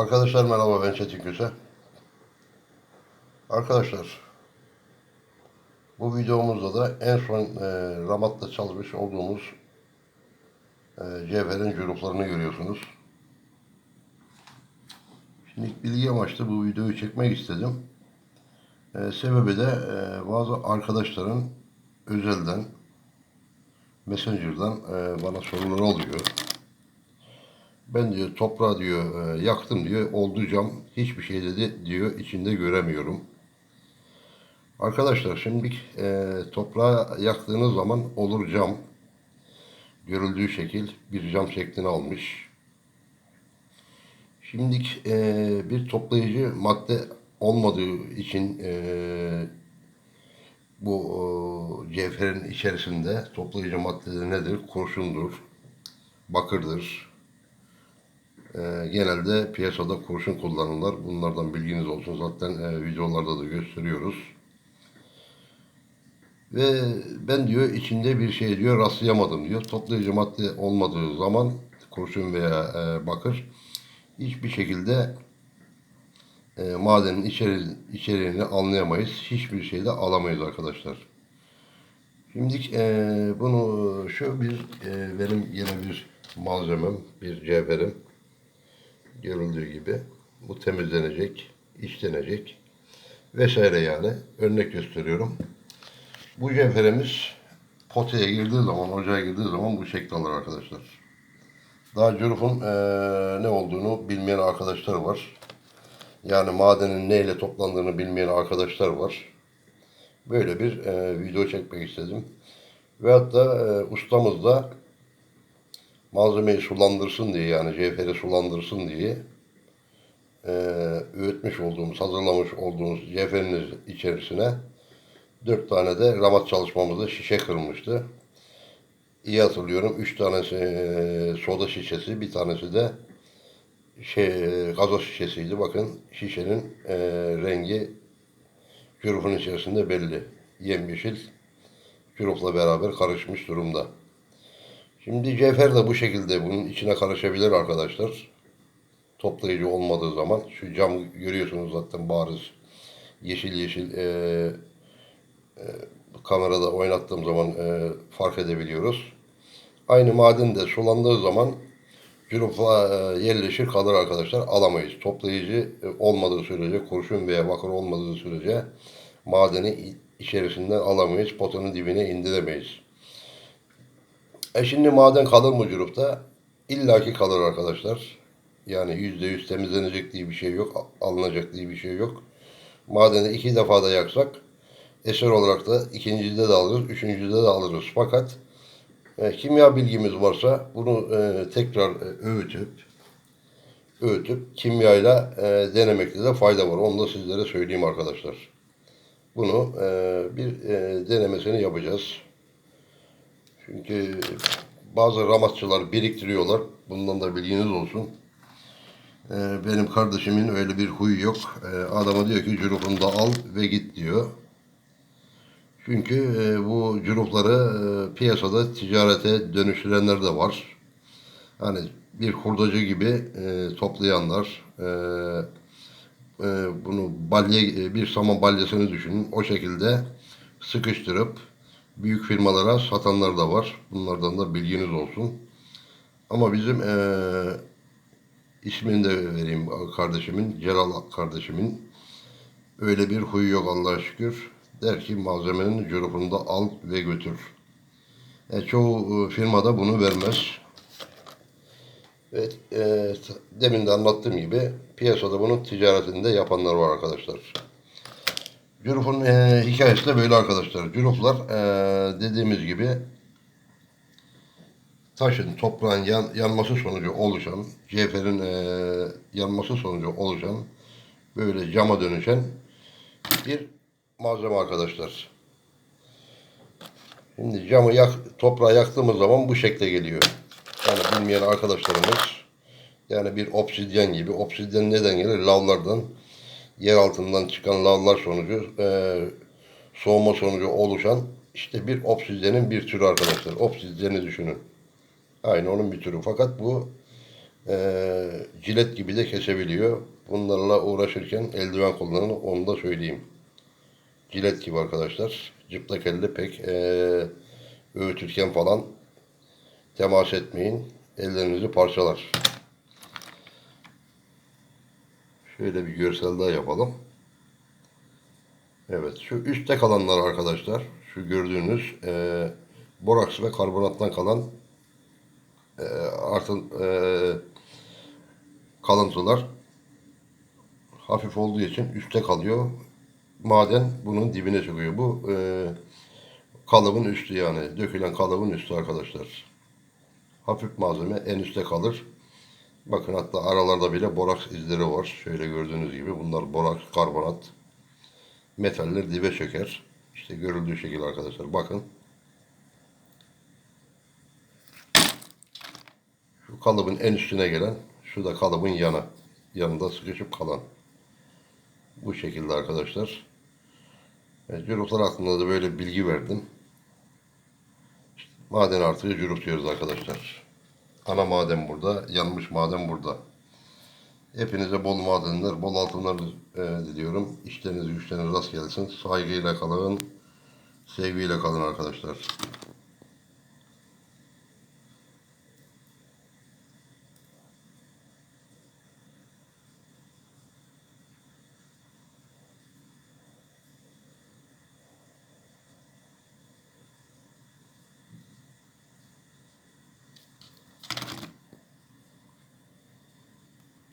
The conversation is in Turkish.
Arkadaşlar merhaba ben Çetin Köse. Arkadaşlar bu videomuzda da en son e, Ramat'ta çalışmış olduğumuz e, cevherin cüruflarını görüyorsunuz. Şimdi bilgi amaçlı bu videoyu çekmek istedim. E, sebebi de e, bazı arkadaşların özelden Messenger'dan e, bana soruları oluyor. Ben diyor toprağı diyor e, yaktım diyor oldu hiçbir şey dedi diyor içinde göremiyorum. Arkadaşlar şimdi e, toprağı yaktığınız zaman olur cam görüldüğü şekil bir cam şeklini almış. Şimdi e, bir toplayıcı madde olmadığı için e, bu e, cevherin içerisinde toplayıcı madde nedir? Kurşundur, bakırdır, ee, genelde piyasada kurşun kullanırlar. Bunlardan bilginiz olsun. Zaten e, videolarda da gösteriyoruz. Ve ben diyor içinde bir şey diyor rastlayamadım diyor. Toplayıcı madde olmadığı zaman kurşun veya e, bakır hiçbir şekilde e, madenin içeri, içeriğini anlayamayız. Hiçbir şey de alamayız arkadaşlar. Şimdi e, bunu şu bir e, benim yine bir malzemem, bir cevherim görüldüğü gibi bu temizlenecek, işlenecek vesaire yani örnek gösteriyorum. Bu cevherimiz potaya girdiği zaman, ocağa girdiği zaman bu şekli alır arkadaşlar. Daha cürufun eee, ne olduğunu bilmeyen arkadaşlar var. Yani madenin neyle toplandığını bilmeyen arkadaşlar var. Böyle bir eee, video çekmek istedim. Ve hatta eee, ustamız da malzemeyi sulandırsın diye yani cevheri sulandırsın diye e, öğütmüş olduğumuz, hazırlamış olduğumuz cevheriniz içerisine dört tane de ramat çalışmamızda şişe kırmıştı. İyi hatırlıyorum. Üç tanesi e, soda şişesi, bir tanesi de şey e, gazoz şişesiydi. Bakın şişenin e, rengi cürufun içerisinde belli. Yemyeşil cürufla beraber karışmış durumda. Şimdi cevher de bu şekilde bunun içine karışabilir arkadaşlar. Toplayıcı olmadığı zaman şu cam görüyorsunuz zaten bariz yeşil yeşil e, e, kamerada oynattığım zaman e, fark edebiliyoruz. Aynı maden de sulandığı zaman cürufla e, yerleşir kalır arkadaşlar alamayız. Toplayıcı e, olmadığı sürece kurşun veya bakır olmadığı sürece madeni içerisinden alamayız. Potanın dibine indiremeyiz. E şimdi maden kalır mı cürufta? İlla ki kalır arkadaşlar. Yani yüzde yüz temizlenecek diye bir şey yok. Alınacak diye bir şey yok. Madeni iki defa da yaksak eser olarak da ikincide de alırız, üçüncüde de alırız. Fakat e, kimya bilgimiz varsa bunu e, tekrar e, öğütüp öğütüp kimyayla e, denemekte de fayda var. Onu da sizlere söyleyeyim arkadaşlar. Bunu e, bir e, denemesini yapacağız. Çünkü bazı ramatçılar biriktiriyorlar. Bundan da bilginiz olsun. Ee, benim kardeşimin öyle bir huyu yok. Ee, adama diyor ki cürufunu da al ve git diyor. Çünkü e, bu cürufları e, piyasada ticarete dönüştürenler de var. Hani bir hurdacı gibi e, toplayanlar, e, e, bunu balye, bir saman balyasını düşünün. O şekilde sıkıştırıp büyük firmalara satanlar da var. Bunlardan da bilginiz olsun. Ama bizim eee ismini de vereyim kardeşimin, Celal kardeşimin. Öyle bir huyu yok Allah'a şükür. Der ki malzemenin cürufunu da al ve götür. E, çoğu e, firmada bunu vermez. Ve e, demin de anlattığım gibi piyasada bunun ticaretinde yapanlar var arkadaşlar. Cüruf'un e, hikayesi de böyle arkadaşlar. Cüruflar e, dediğimiz gibi taşın, toprağın yan, yanması sonucu oluşan, cevherin e, yanması sonucu oluşan, böyle cama dönüşen bir malzeme arkadaşlar. Şimdi camı yak, toprağa yaktığımız zaman bu şekle geliyor. Yani bilmeyen arkadaşlarımız yani bir obsidyen gibi. Obsidyen neden gelir? Lavlardan yer altından çıkan lavlar sonucu e, soğuma sonucu oluşan işte bir obsidyenin bir türü arkadaşlar. Obsidyeni düşünün. Aynı onun bir türü. Fakat bu eee, cilet gibi de kesebiliyor. Bunlarla uğraşırken eldiven kullanın onu da söyleyeyim. Cilet gibi arkadaşlar. Cıplak elle pek eee öğütürken falan temas etmeyin. Ellerinizi parçalar. Şöyle bir görsel daha yapalım. Evet şu üstte kalanlar arkadaşlar. Şu gördüğünüz eee boraks ve karbonattan kalan eee artın eee kalıntılar hafif olduğu için üstte kalıyor. Maden bunun dibine çıkıyor. Bu eee kalıbın üstü yani. Dökülen kalıbın üstü arkadaşlar. Hafif malzeme en üstte kalır. Bakın hatta aralarda bile boraks izleri var. Şöyle gördüğünüz gibi bunlar boraks, karbonat. Metaller dibe çöker. İşte görüldüğü şekilde arkadaşlar. Bakın. Şu kalıbın en üstüne gelen, şu da kalıbın yanı. Yanında sıkışıp kalan. Bu şekilde arkadaşlar. Evet, cüruflar hakkında da böyle bilgi verdim. İşte maden artığı cüruf diyoruz arkadaşlar. Ana maden burada, yanmış maden burada. Hepinize bol madenler, bol altınlar e, diliyorum. İşleriniz güçleriniz rast gelsin. Saygıyla kalın, sevgiyle kalın arkadaşlar.